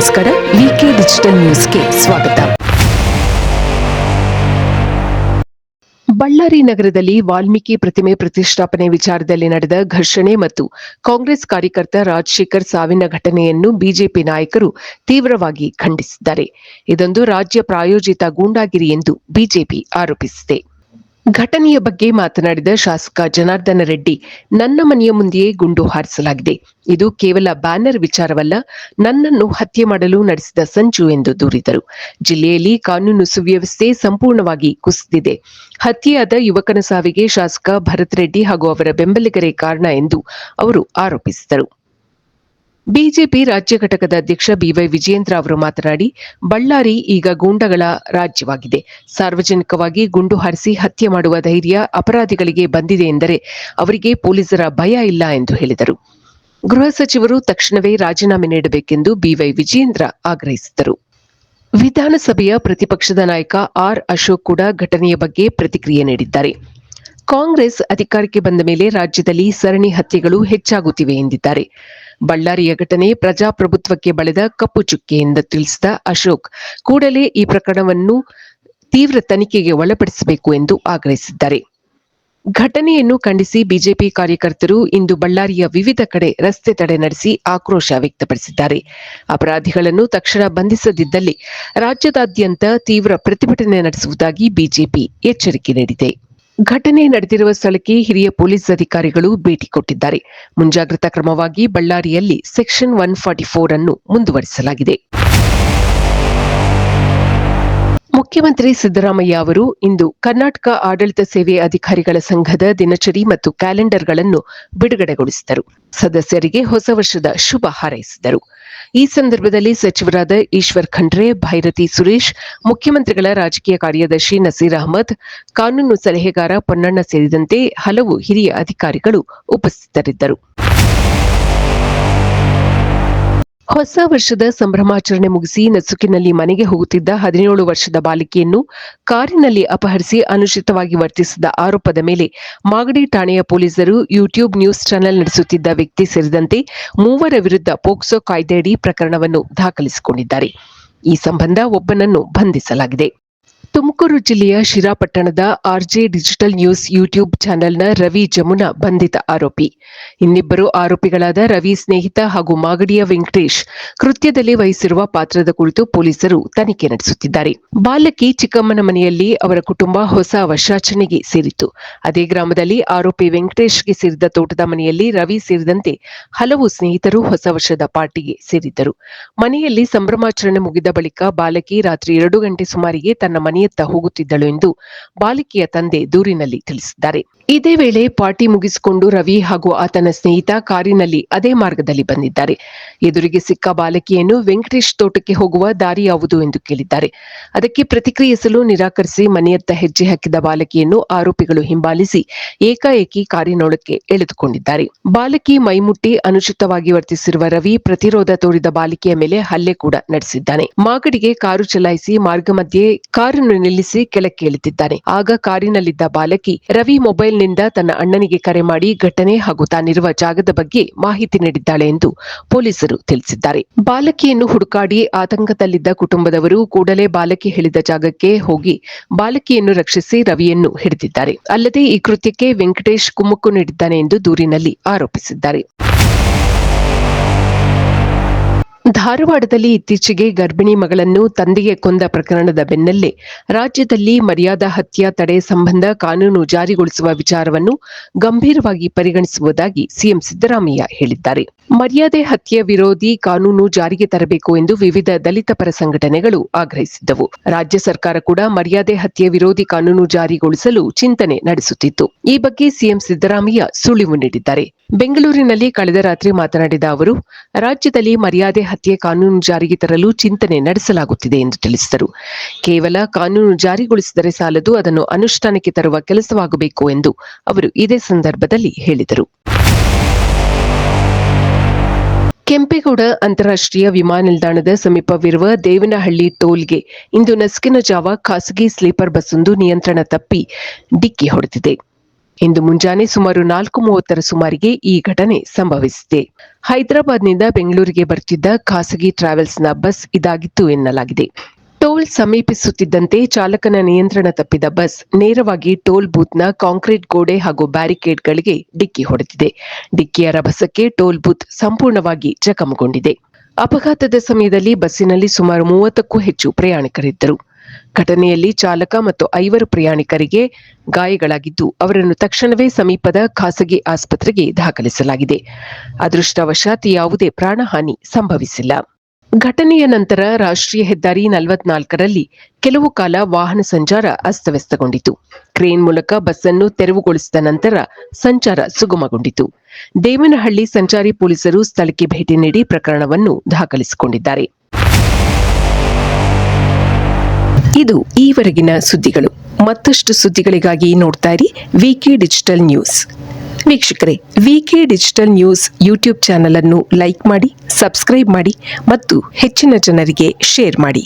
ನಮಸ್ಕಾರ ವಿಕೆ ಡಿಜಿಟಲ್ ನ್ಯೂಸ್ಗೆ ಸ್ವಾಗತ. ಬಳ್ಳಾರಿ ನಗರದಲ್ಲಿ ವಾಲ್ಮೀಕಿ ಪ್ರತಿಮೆ ಪ್ರತಿಷ್ಠಾಪನೆ ವಿಚಾರದಲ್ಲಿ ನಡೆದ ಘರ್ಷಣೆ ಮತ್ತು ಕಾಂಗ್ರೆಸ್ ಕಾರ್ಯಕರ್ತ ರಾಜಶೇಖರ್ ಸಾವಿನ ಘಟನೆಯನ್ನು ಬಿಜೆಪಿ ನಾಯಕರು ತೀವ್ರವಾಗಿ ಖಂಡಿಸಿದ್ದಾರೆ. ಇದೊಂದು ರಾಜ್ಯ ಪ್ರಾಯೋಜಿತ ಗೂಂಡಾಗಿರಿ ಎಂದು ಬಿಜೆಪಿ ಆರೋಪಿಸಿದೆ. ಘಟನೆಯ ಬಗ್ಗೆ ಮಾತನಾಡಿದ ಶಾಸಕ ಜನಾರ್ದನ ರೆಡ್ಡಿ, ನನ್ನ ಮನೆಯ ಮುಂದೆಯೇ ಗುಂಡು ಹಾರಿಸಲಾಗಿದೆ. ಇದು ಕೇವಲ ಬ್ಯಾನರ್ ವಿಚಾರವಲ್ಲ, ನನ್ನನ್ನು ಹತ್ಯೆ ಮಾಡಲು ನಡೆಸಿದ ಸಂಚು ಎಂದು ದೂರಿದರು. ಜಿಲ್ಲೆಯಲ್ಲಿ ಕಾನೂನು ಸುವ್ಯವಸ್ಥೆ ಸಂಪೂರ್ಣವಾಗಿ ಕುಸಿದಿದೆ. ಹತ್ಯೆಯಾದ ಯುವಕನ ಸಾವಿಗೆ ಶಾಸಕ ಭರತ್ ರೆಡ್ಡಿ ಹಾಗೂ ಅವರ ಬೆಂಬಲಿಗರೇ ಕಾರಣ ಎಂದು ಅವರು ಆರೋಪಿಸಿದರು. ಬಿಜೆಪಿ ರಾಜ್ಯ ಘಟಕದ ಅಧ್ಯಕ್ಷ ಬಿವೈ ವಿಜಯೇಂದ್ರ ಅವರು ಮಾತನಾಡಿ, ಬಳ್ಳಾರಿ ಈಗ ಗೂಂಡಗಳ ರಾಜ್ಯವಾಗಿದೆ. ಸಾರ್ವಜನಿಕವಾಗಿ ಗುಂಡು ಹಾರಿಸಿ ಹತ್ಯೆ ಮಾಡುವ ಧೈರ್ಯ ಅಪರಾಧಿಗಳಿಗೆ ಬಂದಿದೆ ಎಂದರೆ ಅವರಿಗೆ ಪೊಲೀಸರ ಭಯ ಇಲ್ಲ ಎಂದು ಹೇಳಿದರು. ಗೃಹ ಸಚಿವರು ತಕ್ಷಣವೇ ರಾಜೀನಾಮೆ ನೀಡಬೇಕೆಂದು ಬಿವೈ ವಿಜಯೇಂದ್ರ ಆಗ್ರಹಿಸಿದರು ವಿಧಾನಸಭೆಯ ಪ್ರತಿಪಕ್ಷದ ನಾಯಕ ಆರ್ ಅಶೋಕ್ ಕೂಡ ಘಟನೆಯ ಬಗ್ಗೆ ಪ್ರತಿಕ್ರಿಯೆ ನೀಡಿದ್ದಾರೆ. ಕಾಂಗ್ರೆಸ್ ಅಧಿಕಾರಕ್ಕೆ ಬಂದ ಮೇಲೆ ರಾಜ್ಯದಲ್ಲಿ ಸರಣಿ ಹತ್ಯೆಗಳು ಹೆಚ್ಚಾಗುತ್ತಿವೆ ಎಂದಿದ್ದಾರೆ. ಬಳ್ಳಾರಿಯ ಘಟನೆ ಪ್ರಜಾಪ್ರಭುತ್ವಕ್ಕೆ ಬಳೆದ ಕಪ್ಪು ಚುಕ್ಕೆ ಎಂದು ತಿಳಿಸಿದ ಅಶೋಕ್, ಕೂಡಲೇ ಈ ಪ್ರಕರಣವನ್ನು ತೀವ್ರ ತನಿಖೆಗೆ ಒಳಪಡಿಸಬೇಕು ಎಂದು ಆಗ್ರಹಿಸಿದ್ದಾರೆ. ಘಟನೆಯನ್ನು ಖಂಡಿಸಿ ಬಿಜೆಪಿ ಕಾರ್ಯಕರ್ತರು ಇಂದು ಬಳ್ಳಾರಿಯ ವಿವಿಧ ಕಡೆ ರಸ್ತೆ ತಡೆ ನಡೆಸಿ ಆಕ್ರೋಶ ವ್ಯಕ್ತಪಡಿಸಿದ್ದಾರೆ. ಅಪರಾಧಿಗಳನ್ನು ತಕ್ಷಣ ಬಂಧಿಸದಿದ್ದಲ್ಲಿ ರಾಜ್ಯದಾದ್ಯಂತ ತೀವ್ರ ಪ್ರತಿಭಟನೆ ನಡೆಸುವುದಾಗಿ ಬಿಜೆಪಿ ಎಚ್ಚರಿಕೆ ನೀಡಿದೆ. ಘಟನೆ ನಡೆದಿರುವ ಸ್ಥಳಕ್ಕೆ ಹಿರಿಯ ಪೊಲೀಸ್ ಅಧಿಕಾರಿಗಳು ಭೇಟಿ ಕೊಟ್ಟಿದ್ದಾರೆ. ಮುಂಜಾಗ್ರತಾ ಕ್ರಮವಾಗಿ ಬಳ್ಳಾರಿಯಲ್ಲಿ ಸೆಕ್ಷನ್ ಒನ್ ಫಾರ್ಟಿ ಫೋರ್ ಅನ್ನು ಮುಂದುವರಿಸಲಾಗಿದೆ. ಮುಖ್ಯಮಂತ್ರಿ ಸಿದ್ದರಾಮಯ್ಯ ಅವರು ಇಂದು ಕರ್ನಾಟಕ ಆಡಳಿತ ಸೇವೆ ಅಧಿಕಾರಿಗಳ ಸಂಘದ ದಿನಚರಿ ಮತ್ತು ಕ್ಯಾಲೆಂಡರ್ಗಳನ್ನು ಬಿಡುಗಡೆಗೊಳಿಸಿದರು. ಸದಸ್ಯರಿಗೆ ಹೊಸ ವರ್ಷದ ಶುಭ ಹಾರೈಸಿದರು. ಈ ಸಂದರ್ಭದಲ್ಲಿ ಸಚಿವರಾದ ಈಶ್ವರ್ ಖಂಡ್ರೆ, ಭೈರತಿ ಸುರೇಶ್, ಮುಖ್ಯಮಂತ್ರಿಗಳ ರಾಜಕೀಯ ಕಾರ್ಯದರ್ಶಿ ನಸೀರ್ ಅಹಮದ್, ಕಾನೂನು ಸಲಹೆಗಾರ ಪೊನ್ನಣ್ಣ ಸೇರಿದಂತೆ ಹಲವು ಹಿರಿಯ ಅಧಿಕಾರಿಗಳು ಉಪಸ್ಥಿತರಿದ್ದರು. ಹೊಸ ವರ್ಷದ ಸಂಭ್ರಮಾಚರಣೆ ಮುಗಿಸಿ ನಸುಕಿನಲ್ಲಿ ಮನೆಗೆ ಹೋಗುತ್ತಿದ್ದ ಹದಿನೇಳು ವರ್ಷದ ಬಾಲಿಕೆಯನ್ನು ಕಾರಿನಲ್ಲಿ ಅಪಹರಿಸಿ ಅನುಚಿತವಾಗಿ ವರ್ತಿಸಿದ ಆರೋಪದ ಮೇಲೆ ಮಾಗಡಿ ಠಾಣೆಯ ಪೊಲೀಸರು ಯೂಟ್ಯೂಬ್ ನ್ಯೂಸ್ ಚಾನೆಲ್ ನಡೆಸುತ್ತಿದ್ದ ವ್ಯಕ್ತಿ ಸೇರಿದಂತೆ ಮೂವರ ವಿರುದ್ಧ ಪೋಕ್ಸೋ ಕಾಯ್ದೆಯಡಿ ಪ್ರಕರಣವನ್ನು ದಾಖಲಿಸಿಕೊಂಡಿದ್ದಾರೆ. ಈ ಸಂಬಂಧ ಒಬ್ಬನನ್ನು ಬಂಧಿಸಲಾಗಿದೆ. ತುಮಕೂರು ಜಿಲ್ಲೆಯ ಶಿರಾಪಟ್ಟಣದ ಆರ್ಜೆ ಡಿಜಿಟಲ್ ನ್ಯೂಸ್ ಯೂಟ್ಯೂಬ್ ಚಾನೆಲ್ನ ರವಿ ಜಮುನಾ ಬಂಧಿತ ಆರೋಪಿ. ಇನ್ನಿಬ್ಬರು ಆರೋಪಿಗಳಾದ ರವಿ ಸ್ನೇಹಿತ ಹಾಗೂ ಮಾಗಡಿಯ ವೆಂಕಟೇಶ್ ಕೃತ್ಯದಲ್ಲಿ ವಹಿಸಿರುವ ಪಾತ್ರದ ಕುರಿತು ಪೊಲೀಸರು ತನಿಖೆ ನಡೆಸುತ್ತಿದ್ದಾರೆ. ಬಾಲಕಿ ಚಿಕ್ಕಮ್ಮನ ಮನೆಯಲ್ಲಿ ಅವರ ಕುಟುಂಬ ಹೊಸ ವರ್ಷಾಚರಣೆಗೆ ಸೇರಿತ್ತು. ಅದೇ ಗ್ರಾಮದಲ್ಲಿ ಆರೋಪಿ ವೆಂಕಟೇಶ್ಗೆ ಸೇರಿದ ತೋಟದ ಮನೆಯಲ್ಲಿ ರವಿ ಸೇರಿದಂತೆ ಹಲವು ಸ್ನೇಹಿತರು ಹೊಸ ವರ್ಷದ ಪಾರ್ಟಿಗೆ ಸೇರಿದ್ದರು. ಮನೆಯಲ್ಲಿ ಸಂಭ್ರಮಾಚರಣೆ ಮುಗಿದ ಬಳಿಕ ಬಾಲಕಿ ರಾತ್ರಿ ಎರಡು ಗಂಟೆ ಸುಮಾರಿಗೆ ತನ್ನ ಮನೆಯತ್ತ ಹೋಗುತ್ತಿದ್ದಳು ಎಂದು ಬಾಲಿಕೆಯ ತಂದೆ ದೂರಿನಲ್ಲಿ ತಿಳಿಸಿದ್ದಾರೆ. ಇದೇ ವೇಳೆ ಪಾರ್ಟಿ ಮುಗಿಸಿಕೊಂಡು ರವಿ ಹಾಗೂ ಆತನ ಸ್ನೇಹಿತ ಕಾರಿನಲ್ಲಿ ಅದೇ ಮಾರ್ಗದಲ್ಲಿ ಬಂದಿದ್ದಾರೆ. ಎದುರಿಗೆ ಸಿಕ್ಕ ಬಾಲಕಿಯನ್ನು ವೆಂಕಟೇಶ್ ತೋಟಕ್ಕೆ ಹೋಗುವ ದಾರಿ ಯಾವುದು ಎಂದು ಕೇಳಿದ್ದಾರೆ. ಅದಕ್ಕೆ ಪ್ರತಿಕ್ರಿಯಿಸಲು ನಿರಾಕರಿಸಿ ಮನೆಯತ್ತ ಹೆಜ್ಜೆ ಹಾಕಿದ ಬಾಲಕಿಯನ್ನು ಆರೋಪಿಗಳು ಹಿಂಬಾಲಿಸಿ ಏಕಾಏಕಿ ಕಾರಿನೊಳಕ್ಕೆ ಎಳೆದುಕೊಂಡಿದ್ದಾರೆ. ಬಾಲಕಿ ಮೈಮುಟ್ಟಿ ಅನುಚಿತವಾಗಿ ವರ್ತಿಸಿರುವ ರವಿ ಪ್ರತಿರೋಧ ತೋರಿದ ಬಾಲಕಿಯ ಮೇಲೆ ಹಲ್ಲೆ ಕೂಡ ನಡೆಸಿದ್ದಾನೆ. ಮಾಗಡಿಗೆ ಕಾರು ಚಲಾಯಿಸಿ ಮಾರ್ಗ ಮಧ್ಯೆ ಕಾರನ್ನು ನಿಲ್ಲಿಸಿ ಕೆಳಕ್ಕೆ ಇಳಿದಿದ್ದಾನೆ. ಆಗ ಕಾರಿನಲ್ಲಿದ್ದ ಬಾಲಕಿ ರವಿ ಮೊಬೈಲ್ನಿಂದ ತನ್ನ ಅಣ್ಣನಿಗೆ ಕರೆ ಮಾಡಿ ಘಟನೆ ಹಾಗೂ ತಾನಿರುವ ಜಾಗದ ಬಗ್ಗೆ ಮಾಹಿತಿ ನೀಡಿದ್ದಾಳೆ ಎಂದು ಪೊಲೀಸರು ತಿಳಿಸಿದ್ದಾರೆ. ಬಾಲಕಿಯನ್ನು ಹುಡುಕಾಡಿ ಆತಂಕದಲ್ಲಿದ್ದ ಕುಟುಂಬದವರು ಕೂಡಲೇ ಬಾಲಕಿ ಹೇಳಿದ ಜಾಗಕ್ಕೆ ಹೋಗಿ ಬಾಲಕಿಯನ್ನು ರಕ್ಷಿಸಿ ರವಿಯನ್ನು ಹಿಡಿದಿದ್ದಾರೆ. ಅಲ್ಲದೆ ಈ ಕೃತ್ಯಕ್ಕೆ ವೆಂಕಟೇಶ್ ಕುಮ್ಮಕ್ಕು ನೀಡಿದ್ದಾನೆ ಎಂದು ದೂರಿನಲ್ಲಿ ಆರೋಪಿಸಿದ್ದಾರೆ. ಧಾರವಾಡದಲ್ಲಿ ಇತ್ತೀಚೆಗೆ ಗರ್ಭಿಣಿ ಮಗಳನ್ನು ತಂದೆಗೆ ಕೊಂದ ಪ್ರಕರಣದ ಬೆನ್ನಲ್ಲೇ ರಾಜ್ಯದಲ್ಲಿ ಮರ್ಯಾದಾ ಹತ್ಯೆ ತಡೆ ಸಂಬಂಧ ಕಾನೂನು ಜಾರಿಗೊಳಿಸುವ ವಿಚಾರವನ್ನು ಗಂಭೀರವಾಗಿ ಪರಿಗಣಿಸುವುದಾಗಿ ಸಿಎಂ ಸಿದ್ದರಾಮಯ್ಯ ಹೇಳಿದ್ದಾರೆ. ಮರ್ಯಾದೆ ಹತ್ಯೆ ವಿರೋಧಿ ಕಾನೂನು ಜಾರಿಗೆ ತರಬೇಕು ಎಂದು ವಿವಿಧ ದಲಿತ ಪರ ಸಂಘಟನೆಗಳು ಆಗ್ರಹಿಸಿದ್ದವು. ರಾಜ್ಯ ಸರ್ಕಾರ ಕೂಡ ಮರ್ಯಾದೆ ಹತ್ಯೆ ವಿರೋಧಿ ಕಾನೂನು ಜಾರಿಗೊಳಿಸಲು ಚಿಂತನೆ ನಡೆಸುತ್ತಿತ್ತು. ಈ ಬಗ್ಗೆ ಸಿಎಂ ಸಿದ್ದರಾಮಯ್ಯ ಸುಳಿವು ನೀಡಿದ್ದಾರೆ. ಬೆಂಗಳೂರಿನಲ್ಲಿ ಕಳೆದ ರಾತ್ರಿ ಮಾತನಾಡಿದ ಅವರು, ರಾಜ್ಯದಲ್ಲಿ ಮರ್ಯಾದೆ ಹತ್ಯೆ ಕಾನೂನು ಜಾರಿಗೆ ತರಲು ಚಿಂತನೆ ನಡೆಸಲಾಗುತ್ತಿದೆ ಎಂದು ತಿಳಿಸಿದರು. ಕೇವಲ ಕಾನೂನು ಜಾರಿಗೊಳಿಸಿದರೆ ಸಾಲದು, ಅದನ್ನು ಅನುಷ್ಠಾನಕ್ಕೆ ತರುವ ಕೆಲಸವಾಗಬೇಕು ಎಂದು ಅವರು ಇದೇ ಸಂದರ್ಭದಲ್ಲಿ ಹೇಳಿದರು. ಕೆಂಪೇಗೌಡ ಅಂತಾರಾಷ್ಟ್ರೀಯ ವಿಮಾನ ನಿಲ್ದಾಣದ ಸಮೀಪವಿರುವ ದೇವನಹಳ್ಳಿ ಟೋಲ್ಗೆ ಇಂದು ನಸುಕಿನ ಜಾವ ಖಾಸಗಿ ಸ್ಲೀಪರ್ ಬಸ್ಸೊಂದು ನಿಯಂತ್ರಣ ತಪ್ಪಿ ಡಿಕ್ಕಿ ಹೊಡೆದಿದೆ. ಇಂದು ಮುಂಜಾನೆ ಸುಮಾರು ನಾಲ್ಕು ಮೂವತ್ತರ ಸುಮಾರಿಗೆ ಈ ಘಟನೆ ಸಂಭವಿಸಿದೆ. ಹೈದರಾಬಾದ್ನಿಂದ ಬೆಂಗಳೂರಿಗೆ ಬರುತ್ತಿದ್ದ ಖಾಸಗಿ ಟ್ರಾವೆಲ್ಸ್ನ ಬಸ್ ಇದಾಗಿತ್ತು ಎನ್ನಲಾಗಿದೆ. ಟೋಲ್ ಸಮೀಪಿಸುತ್ತಿದ್ದಂತೆ ಚಾಲಕನ ನಿಯಂತ್ರಣ ತಪ್ಪಿದ ಬಸ್ ನೇರವಾಗಿ ಟೋಲ್ ಬೂತ್ನ ಕಾಂಕ್ರೀಟ್ ಗೋಡೆ ಹಾಗೂ ಬ್ಯಾರಿಕೇಡ್ಗಳಿಗೆ ಡಿಕ್ಕಿ ಹೊಡೆದಿದೆ. ಡಿಕ್ಕಿಯ ರಭಸಕ್ಕೆ ಟೋಲ್ ಬೂತ್ ಸಂಪೂರ್ಣವಾಗಿ ಜಖಮಗೊಂಡಿದೆ. ಅಪಘಾತದ ಸಮಯದಲ್ಲಿ ಬಸ್ಸಿನಲ್ಲಿ ಸುಮಾರು ಮೂವತ್ತಕ್ಕೂ ಹೆಚ್ಚು ಪ್ರಯಾಣಿಕರಿದ್ದರು. ಘಟನೆಯಲ್ಲಿ ಚಾಲಕ ಮತ್ತು ಐವರು ಪ್ರಯಾಣಿಕರಿಗೆ ಗಾಯಗಳಾಗಿದ್ದು, ಅವರನ್ನು ತಕ್ಷಣವೇ ಸಮೀಪದ ಖಾಸಗಿ ಆಸ್ಪತ್ರೆಗೆ ದಾಖಲಿಸಲಾಗಿದೆ. ಅದೃಷ್ಟವಶಾತ್ ಯಾವುದೇ ಪ್ರಾಣಹಾನಿ ಸಂಭವಿಸಿಲ್ಲ. ಘಟನೆಯ ನಂತರ ರಾಷ್ಟ್ರೀಯ ಹೆದ್ದಾರಿ ನಲವತ್ನಾಲ್ಕರಲ್ಲಿ ಕೆಲವು ಕಾಲ ವಾಹನ ಸಂಚಾರ ಅಸ್ತವ್ಯಸ್ತಗೊಂಡಿತು. ಕ್ರೇನ್ ಮೂಲಕ ಬಸ್ಸನ್ನು ತೆರವುಗೊಳಿಸಿದ ನಂತರ ಸಂಚಾರ ಸುಗಮಗೊಂಡಿತು. ದೇವನಹಳ್ಳಿ ಸಂಚಾರಿ ಪೊಲೀಸರು ಸ್ಥಳಕ್ಕೆ ಭೇಟಿ ನೀಡಿ ಪ್ರಕರಣವನ್ನು ದಾಖಲಿಸಿಕೊಂಡಿದ್ದಾರೆ. ಇದು ಈವರೆಗಿನ ಸುದ್ದಿಗಳು. ಮತ್ತಷ್ಟು ಸುದ್ದಿಗಳಿಗಾಗಿ ನೋಡ್ತಾ ಇರಿ ವಿಕೆ ಡಿಜಿಟಲ್ ನ್ಯೂಸ್ ವೀಕ್ಷಕರೇ VK digital news YouTube channel ಅನ್ನು ಲೈಕ್ ಮಾಡಿ ಸಬ್ಸ್ಕ್ರೈಬ್ ಮಾಡಿ ಮತ್ತು ಹೆಚ್ಚಿನ ಜನರಿಗೆ ಶೇರ್ ಮಾಡಿ.